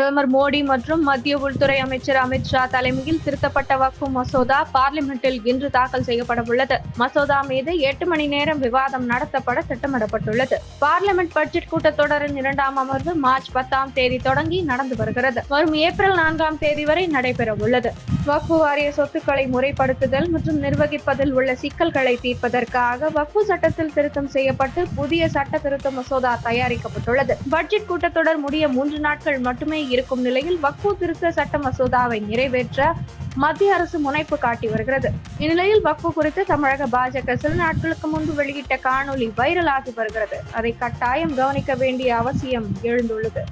பிரதமர் மோடி மற்றும் மத்திய உள்துறை அமைச்சர் அமித் ஷா தலைமையில் திருத்தப்பட்ட வக்ஃபு மசோதா பார்லிமெண்டில் இன்று தாக்கல் செய்யப்படவுள்ளது மசோதா மீது எட்டு மணி நேரம் விவாதம் நடத்தப்பட திட்டமிடப்பட்டுள்ளது. பார்லிமெண்ட் பட்ஜெட் கூட்டத்தொடரின் இரண்டாம் அமர்வு மார்ச் பத்தாம் தேதி தொடங்கி நடந்து வருகிறது. வரும் ஏப்ரல் நான்காம் தேதி வரை நடைபெற உள்ளது வக்ஃபு வாரிய சொத்துக்களை முறைப்படுத்துதல் மற்றும் நிர்வகிப்பதில் உள்ள சிக்கல்களை தீர்ப்பதற்காக வக்ஃபு சட்டத்தில் திருத்தம் செய்யப்பட்டு புதிய சட்ட திருத்த மசோதா தயாரிக்கப்பட்டுள்ளது. பட்ஜெட் கூட்டத்தொடர் முடிய மூன்று நாட்கள் மட்டுமே இருக்கும் நிலையில் வக்ஃபு திருத்த சட்ட மசோதாவை நிறைவேற்ற மத்திய அரசு முனைப்பு காட்டி வருகிறது. இந்நிலையில் வக்ஃபு குறித்து தமிழக பாஜக சில நாட்களுக்கு முன்பு வெளியிட்ட காணொலி வைரலாகி வருகிறது. அதை கட்டாயம் கவனிக்க வேண்டிய அவசியம் எழுந்துள்ளது.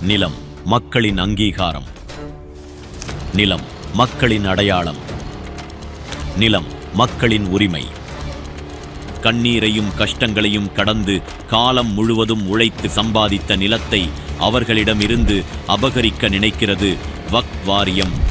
நிலம் மக்களின் அங்கீகாரம். நிலம் மக்களின் அடையாளம். நிலம் மக்களின் உரிமை. கண்ணீரையும் கஷ்டங்களையும் கடந்து காலம் முழுவதும் உழைத்து சம்பாதித்த நிலத்தை அவர்களிடமிருந்து அபகரிக்க நினைக்கிறது வக் வாரியம்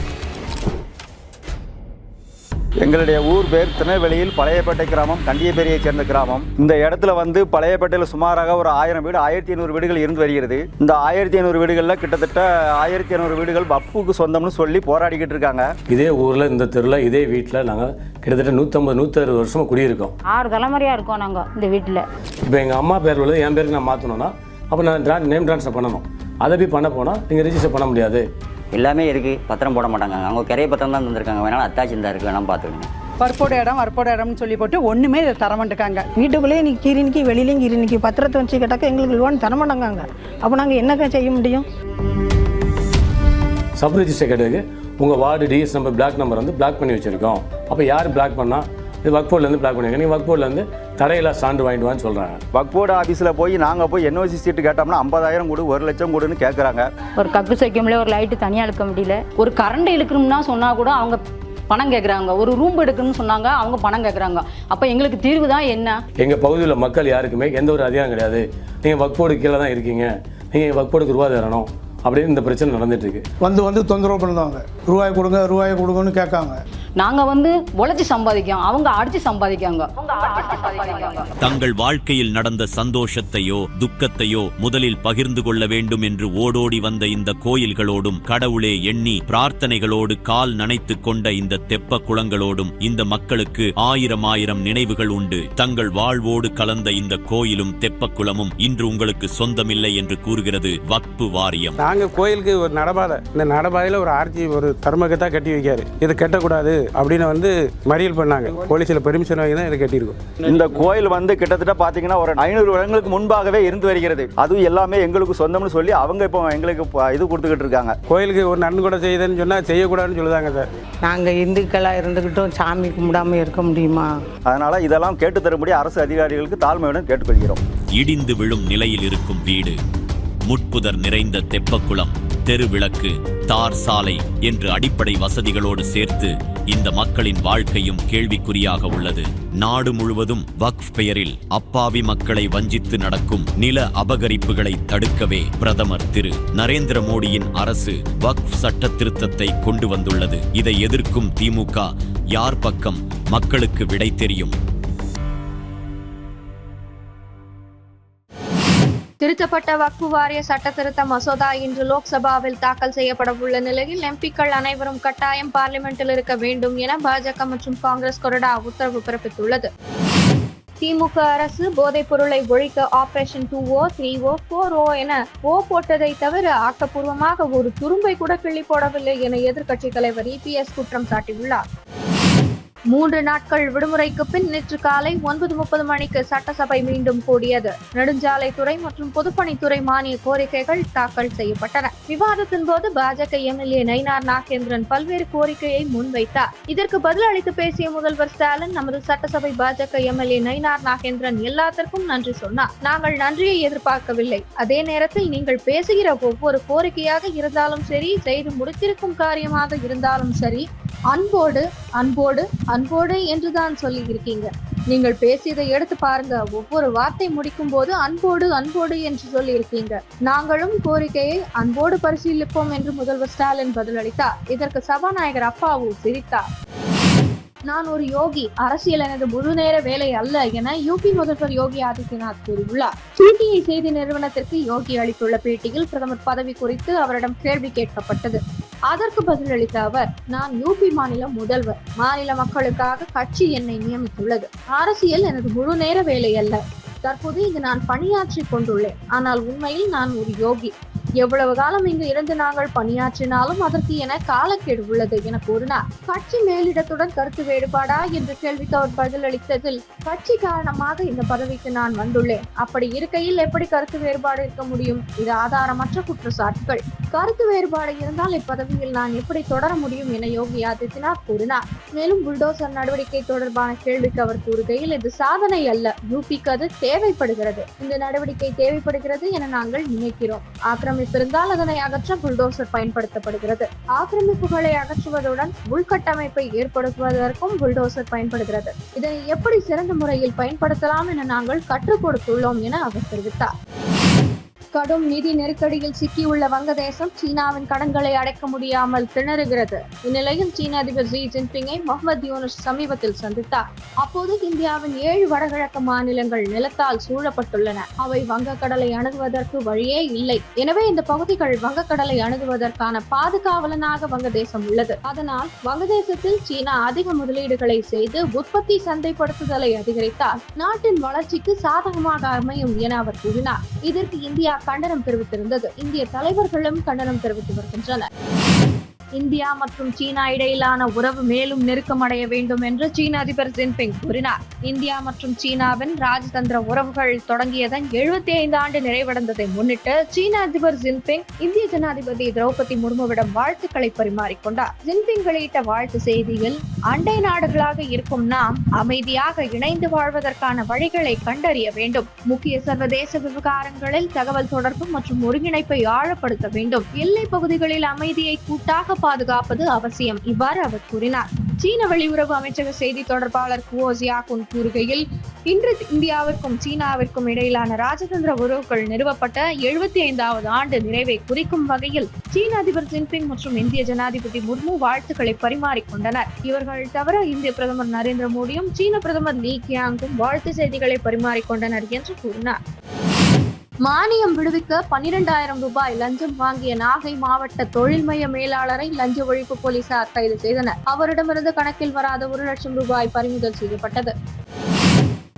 எங்களுடைய ஊர் பேர் திருநெல்வேலியில் பழையப்பேட்டை கிராமம் கண்டியப்பேரியைச் சேர்ந்த கிராமம். இந்த இடத்துல வந்து பழையப்பேட்டையில் சுமாராக ஒரு ஆயிரம் வீடு ஆயிரத்தி ஐநூறு வீடுகள் இருந்து வருகிறது. இந்த ஆயிரத்தி ஐநூறு வீடுகளில் கிட்டத்தட்ட ஆயிரத்தி ஐநூறு வீடுகள் வப்புக்கு சொந்தம்னு சொல்லி போராடிக்கிட்டு இருக்காங்க. இதே ஊரில் இந்த தெருவில் இதே வீட்டில் நாங்கள் கிட்டத்தட்ட நூற்றம்பது நூற்றறுபது வருஷமாக குடியிருக்கோம். ஆறு தலைமுறையாக இருக்கோம் நாங்கள் இந்த வீட்டில். இப்போ எங்கள் அம்மா பேர் உள்ளது என் பேருக்கு நான் மாற்றணும்னா அப்போ நான் நேம் ட்ரான்ஸ்ஃபர் பண்ணணும். அதை போய் பண்ண போனால் நீங்கள் ரிஜிஸ்டர் பண்ண முடியாது. எல்லாமே இருக்குது பத்திரம் போட மாட்டாங்க. அவங்க கிரைய பத்திரம் தான் தந்திருக்காங்க. வேணாலும் அத்தாச்சி இருந்தா இருக்கு. வேணாம் பார்த்துக்கோங்க வற்போட இடம் வற்போட இடம்னு சொல்லி போட்டு ஒன்றுமே இதை தர மாட்டேங்காங்க. வீட்டுக்குள்ளேயே நீ கீரினிக்கு வெளியிலையும் கீரினிக்கு பத்திரத்தை வச்சு கேட்டாக்க எங்களுக்கு லோன் தர மாட்டாங்க அப்போ நாங்கள் என்னக்கா செய்ய முடியும்? சப் ரிஜிஸ்டர் கேட்டதுக்கு உங்கள் ward TS number block number வந்து பிளாக் பண்ணி வச்சுருக்கோம். அப்போ யார் பிளாக் பண்ணால் இது ஒர்க் போர்ட்லேருந்து பிளாக் பண்ணிருக்கீங்க நீங்கள் ஒர்க் போர்ட்லேருந்து தடையில்லா சான்று வாங்கிட்டு வான்னு சொல்கிறாங்க வக்போர்டு ஆஃபீஸில் போய் நாங்கள் போய் என்ஓசி சீட்டு கேட்டோம்னா ஐம்பதாயிரம் கொடு ஒரு லட்சம் கொடுன்னு கேட்குறாங்க ஒரு கக்கு வைக்க முடியல ஒரு லைட்டு தனியாக இழுக்க முடியல. ஒரு கரண்ட் இழுக்கணும்னா சொன்னால் கூட அவங்க பணம் கேட்குறாங்க ஒரு ரூம் எடுக்கணும்னு சொன்னாங்க அவங்க பணம் கேட்குறாங்க அப்போ எங்களுக்கு தீர்வு தான் என்ன? எங்கள் பகுதியில் மக்கள் யாருக்குமே எந்த ஒரு அதிகாரம் கிடையாது. நீங்கள் ஒர்க் போர்டு கீழே தான் இருக்கீங்க. நீங்கள் ஒர்க் போர்டுக்கு ரூபா தரணும் அப்படின்னு இந்த பிரச்சனை நடந்துட்டு இருக்கு. வந்து வந்து தொந்தரவு பண்ணுவாங்க. ரூபாய் கொடுங்க ரூபாய் கொடுங்கன்னு கேட்காங்க. நாங்கள் வந்து உழைச்சி சம்பாதிக்கோம் அவங்க அடிச்சு சம்பாதிக்காங்க தங்கள் வாழ்க்கையில் நடந்த சந்தோஷத்தையோ துக்கத்தையோ முதலில் பகிர்ந்து கொள்ள வேண்டும் என்று ஓடோடி வந்த இந்த கோயில்களோடும் கடவுளே எண்ணி பிரார்த்தனைகளோடு கால் நனைத்துக் கொண்ட இந்த தெப்ப குளங்களோடும் இந்த மக்களுக்கு ஆயிரம் ஆயிரம் நினைவுகள் உண்டு. தங்கள் வாழ்வோடு கலந்த இந்த கோயிலும் தெப்ப குளமும் இன்று உங்களுக்கு சொந்தமில்லை என்று கூறுகிறது வக்பு வாரியம். நாங்கள் கோயிலுக்கு ஒரு நடபாதை. இந்த நடபாதையில் ஒரு ஆர்ச்சி ஒரு தர்மகத்தா கட்டி வைக்காரு. இதை கட்டக்கூடாது. அப்படின்னு வந்து மறியல் பண்ணாங்க. போலீஸில் பெர்மிஷன் வாங்கி தான் இதை கட்டியிருக்கோம். இந்த கோயில் வந்து கிட்டத்தட்ட பார்த்தீங்கன்னா ஒரு ஐநூறு வருடங்களுக்கு முன்பாகவே இருந்து வருகிறது. அதுவும் எல்லாமே எங்களுக்கு சொந்தம்னு சொல்லி அவங்க இப்போ எங்களுக்கு இது கொடுத்துக்கிட்டு இருக்காங்க. கோயிலுக்கு ஒரு நன்கு கூட செய்யுதுன்னு சொன்னால் செய்யக்கூடாதுன்னு சொல்லுதாங்க சார். நாங்கள் இந்துக்களாக இருந்துக்கிட்டும் சாமி கும்பிடாமல் இருக்க முடியுமா? அதனால் இதெல்லாம் கேட்டு தரும்படி அரசு அதிகாரிகளுக்கு தாழ்மையுடன் கேட்டுக்கொள்கிறோம். இடிந்து விழும் நிலையில் இருக்கும் வீடு முட்புதர் நிறைந்த தெப்பக்குளம் தெருவிளக்கு தார் சாலை என்று அடிப்படை வசதிகளோடு சேர்த்து இந்த மக்களின் வாழ்க்கையும் கேள்விக்குறியாக உள்ளது. நாடு முழுவதும் வக்ஃப் பெயரில் அப்பாவி மக்களை வஞ்சித்து நடக்கும் நில அபகரிப்புகளை தடுக்கவே பிரதமர் திரு நரேந்திர மோடியின் அரசு வக்ஃப் சட்ட திருத்தத்தை கொண்டு வந்துள்ளது. இதை எதிர்க்கும் திமுக யார் பக்கம் மக்களுக்கு விடை தெரியும்? திருத்தப்பட்ட வக்பு வாரிய சட்டத்திருத்த மசோதா இன்று லோக்சபாவில் தாக்கல் செய்யப்பட உள்ள நிலையில் எம்பிக்கள் அனைவரும் கட்டாயம் பார்லிமெண்டில் இருக்க வேண்டும் என பாஜக மற்றும் காங்கிரஸ் கொறடா உத்தரவு பிறப்பித்துள்ளது. திமுக அரசு போதைப் பொருளை ஒழிக்க operation two O three O four O என ஓ போட்டதை தவிர ஆக்கப்பூர்வமாக ஒரு துரும்பை கூட கிள்ளி போடவில்லை என எதிர்க்கட்சித் தலைவர் இபிஎஸ் குற்றம் சாட்டியுள்ளார். மூன்று நாட்கள் விடுமுறைக்கு பின் நேற்று காலை ஒன்பது முப்பது மணிக்கு சட்டசபை மீண்டும் கூடியது. நெடுஞ்சாலைத்துறை மற்றும் பொதுப்பணித்துறை மானிய கோரிக்கைகள் தாக்கல் செய்யப்பட்டன. விவாதத்தின் போது பாஜக எம்எல்ஏ நயினார் நாகேந்திரன் பல்வேறு கோரிக்கையை முன்வைத்தார். இதற்கு பதில் அளித்து பேசிய முதல்வர் ஸ்டாலின் நமது சட்டசபை பாஜக எம்எல்ஏ நயினார் நாகேந்திரன் எல்லாத்திற்கும் நன்றி சொன்னார். நாங்கள் நன்றியை எதிர்பார்க்கவில்லை. அதே நேரத்தில் நீங்கள் பேசுகிற ஒவ்வொரு கோரிக்கையாக இருந்தாலும் சரி செய்து முடித்திருக்கும் காரியமாக இருந்தாலும் சரி அன்போடு அன்போடு அன்போடு என்றுதான் சொல்லி இருக்கீங்க நீங்கள் பேசியதை எடுத்து பாருங்க. ஒவ்வொரு வார்த்தை முடிக்கும் போது அன்போடு அன்போடு என்று சொல்லி இருக்கீங்க நாங்களும் கோரிக்கையை அன்போடு பரிசீலிப்போம் என்று முதல்வர் ஸ்டாலின் பதிலளித்தார். இதற்கு சபாநாயகர் அப்பாவு சிரித்தார். நான் ஒரு யோகி. அரசியல் எனது முழு நேர வேலை அல்ல என யூபி முதல்வர் யோகி ஆதித்யநாத் கூறியுள்ளார். பிடிஐ செய்தி நிறுவனத்திற்கு யோகி அளித்துள்ள பேட்டியில் பிரதமர் பதவி குறித்து அவரிடம் கேள்வி கேட்கப்பட்டது. அதற்கு பதிலளித்த அவர் நான் யூபி மாநில முதல்வர். மாநில மக்களுக்காக கட்சி என்னை நியமித்துள்ளது. அரசியல் எனது முழு நேர வேலை அல்ல. தற்போது இங்கு நான் பணியாற்றி கொண்டுள்ளேன். ஆனால் உண்மையில் நான் ஒரு யோகி. எவ்வளவு காலம் இங்கு இருந்து நாங்கள் பணியாற்றினாலும் அதற்கு என காலக்கெடு உள்ளது என கூறினார். கட்சி மேலிடத்துடன் கருத்து வேறுபாடா என்ற கேள்விக்கு அவர் பதிலளித்ததில் கட்சி காரணமாக இந்த பதவிக்கு நான் வந்துள்ளேன். அப்படி இருக்கையில் எப்படி கருத்து வேறுபாடு இருக்க முடியும்? இது ஆதாரமற்ற குற்றச்சாட்டுகள். கருத்து வேறுபாடு இருந்தால் இப்பதவியில் நான் எப்படி தொடர முடியும் என யோகி ஆதித்யநாத் கூறினார். மேலும் புல்டோசர் நடவடிக்கை தொடர்பான கேள்விக்கு அவர் கூறுகையில் இது சாதனை அல்ல. யூபிக்கு அது தேவைப்படுகிறது. இந்த நடவடிக்கை தேவைப்படுகிறது என நாங்கள் நினைக்கிறோம். ஆக்கிரமிப்பு இருந்தால் அதனை அகற்ற புல்டோசர் பயன்படுத்தப்படுகிறது. ஆக்கிரமிப்புகளை அகற்றுவதுடன் உள்கட்டமைப்பை ஏற்படுத்துவதற்கும் புல்டோசர் பயன்படுகிறது. இதனை எப்படி சிறந்த முறையில் பயன்படுத்தலாம் என நாங்கள் கற்றுக் கொடுத்துள்ளோம் என அவர் தெரிவித்தார். கடும் நிதி நெருக்கடியில் சிக்கியுள்ள வங்கதேசம் சீனாவின் கடன்களை அடைக்க முடியாமல் திணறுகிறது. இந்நிலையில் சீன அதிபர் ஜி ஜின்பிங்கை முகமது யூனுஸ் சமீபத்தில் சந்தித்தார். அப்போது இந்தியாவின் ஏழு வடகிழக்கு மாநிலங்கள் நிலத்தால் சூழப்பட்டுள்ளன. அவை வங்கக்கடலை அணுகுவதற்கு வழியே இல்லை. எனவே இந்த பகுதிகள் வங்கக்கடலை அணுகுவதற்கான பாதுகாவலனாக வங்கதேசம் உள்ளது. அதனால் வங்கதேசத்தில் சீனா அதிக முதலீடுகளை செய்து உற்பத்தி சந்தைப்படுத்துதலை அதிகரித்தால் நாட்டின் வளர்ச்சிக்கு சாதகமாக அமையும் என அவர் கூறினார். இதற்கு இந்தியா கண்டனம் தெரிவித்திருந்தது. இந்திய தலைவர்களும் கண்டனம் தெரிவித்து வருகின்றனர். இந்தியா மற்றும் சீனா இடையிலான உறவு மேலும் நெருக்கமடைய வேண்டும் என்று சீன அதிபர் ஜின்பிங் கூறினார். இந்தியா மற்றும் சீனாவின் ராஜதந்திர உறவுகள் தொடங்கியதன் எழுபத்தி ஐந்து ஆண்டு நிறைவடைந்ததை முன்னிட்டு சீன அதிபர் ஜின்பிங் இந்திய ஜனாதிபதி திரௌபதி முர்முவிடம் வாழ்த்துக்களை பரிமாறிக்கொண்டார். ஜின்பிங் வெளியிட்ட வாழ்த்து செய்தியில் அண்டை நாடுகளாக இருக்கும் நாம் அமைதியாக இணைந்து வாழ்வதற்கான வழிகளை கண்டறிய வேண்டும். முக்கிய சர்வதேச விவகாரங்களில் தகவல் தொடர்பு மற்றும் ஒருங்கிணைப்பை ஆழப்படுத்த வேண்டும். எல்லை பகுதிகளில் அமைதியை கூட்டாக பாதுகாப்பது அவசியம். இவ்வாறு அவர் கூறினார். சீன வெளியுறவு அமைச்சக செய்தி தொடர்பாளர் குவோசியா குன் கூறுகையில் இன்று இந்தியாவிற்கும் சீனாவிற்கும் இடையிலான ராஜதந்திர உறவுகள் நிறுவப்பட்ட எழுபத்தி ஐந்தாவது ஆண்டு நிறைவை குறிக்கும் வகையில் சீன அதிபர் ஜின்பிங் மற்றும் இந்திய ஜனாதிபதி முர்மு வாழ்த்துக்களை பரிமாறிக்கொண்டனர். இவர்கள் தவிர இந்திய பிரதமர் நரேந்திர மோடியும் சீன பிரதமர் லீ கியாங்கும் வாழ்த்து செய்திகளை பரிமாறிக்கொண்டனர் என்று கூறினார். மானியம் விடுவிக்க பன்னிரெண்டாயிரம் ரூபாய் லஞ்சம் வாங்கிய நாகை மாவட்ட தொழில் மைய மேலாளரை லஞ்ச ஒழிப்பு போலீசார் கைது செய்தனர். அவரிடமிருந்து கணக்கில் வராத ஒரு லட்சம் ரூபாய் பறிமுதல் செய்யப்பட்டது.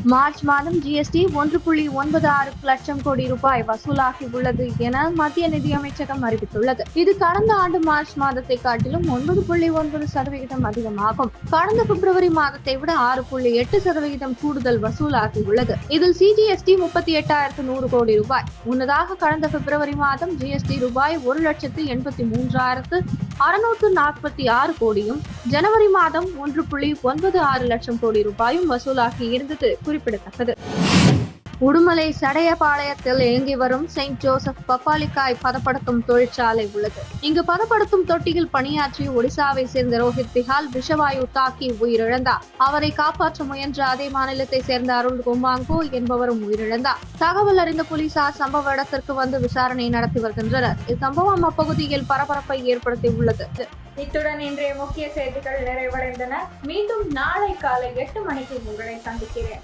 மார்ச் மாதம் ஜிஎஸ்டி ஒன்று புள்ளி ஒன்பது ஆறு லட்சம் கோடி ரூபாய் வசூலாகி உள்ளது என மத்திய நிதியமைச்சகம் அறிவித்துள்ளது. இது கடந்த ஆண்டு மார்ச் மாதத்தை காட்டிலும் ஒன்பது புள்ளி ஒன்பது சதவிகிதம் அதிகமாகும். கடந்த பிப்ரவரி மாதத்தை விட ஆறு புள்ளி எட்டு சதவிகிதம் கூடுதல் வசூலாகி உள்ளது. இதில் சிஜிஎஸ்டி முப்பத்தி எட்டாயிரத்து நூறு கோடி ரூபாய். முன்னதாக கடந்த பிப்ரவரி மாதம் ஜிஎஸ்டி ரூபாய் ஒரு லட்சத்து எண்பத்தி மூன்றாயிரத்து அறுநூற்று நாற்பத்தி ஆறு கோடியும் ஜனவரி மாதம் ஒன்று புள்ளி ஒன்பது ஆறு லட்சம் கோடி ரூபாயும் வசூலாகி இருந்தது. குறிப்பிடத்தக்கது. உடுமலை சடையபாளையத்தில் இயங்கி வரும் செயின்ட் ஜோசப் பப்பாளிக்காய் பதப்படுத்தும் தொழிற்சாலை உள்ளது. இங்கு பதப்படுத்தும் தொட்டியில் பணியாற்றி ஒடிசாவை சேர்ந்த ரோஹித் பிஹால் விஷவாயு தாக்கி உயிரிழந்தார். அவரை காப்பாற்ற முயன்ற அதே மாநிலத்தை சேர்ந்த அருள் கும்பாங்கோ என்பவரும் உயிரிழந்தார். தகவல் அறிந்த போலீசார் சம்பவ இடத்திற்கு வந்து விசாரணை நடத்தி வருகின்றனர். இச்சம்பவம் அப்பகுதியில் பரபரப்பை ஏற்படுத்தி உள்ளது இத்துடன் இன்றைய முக்கிய செய்திகள் நிறைவடைந்தன. மீண்டும் நாளை காலை எட்டு மணிக்கு உங்களை சந்திக்கிறேன்.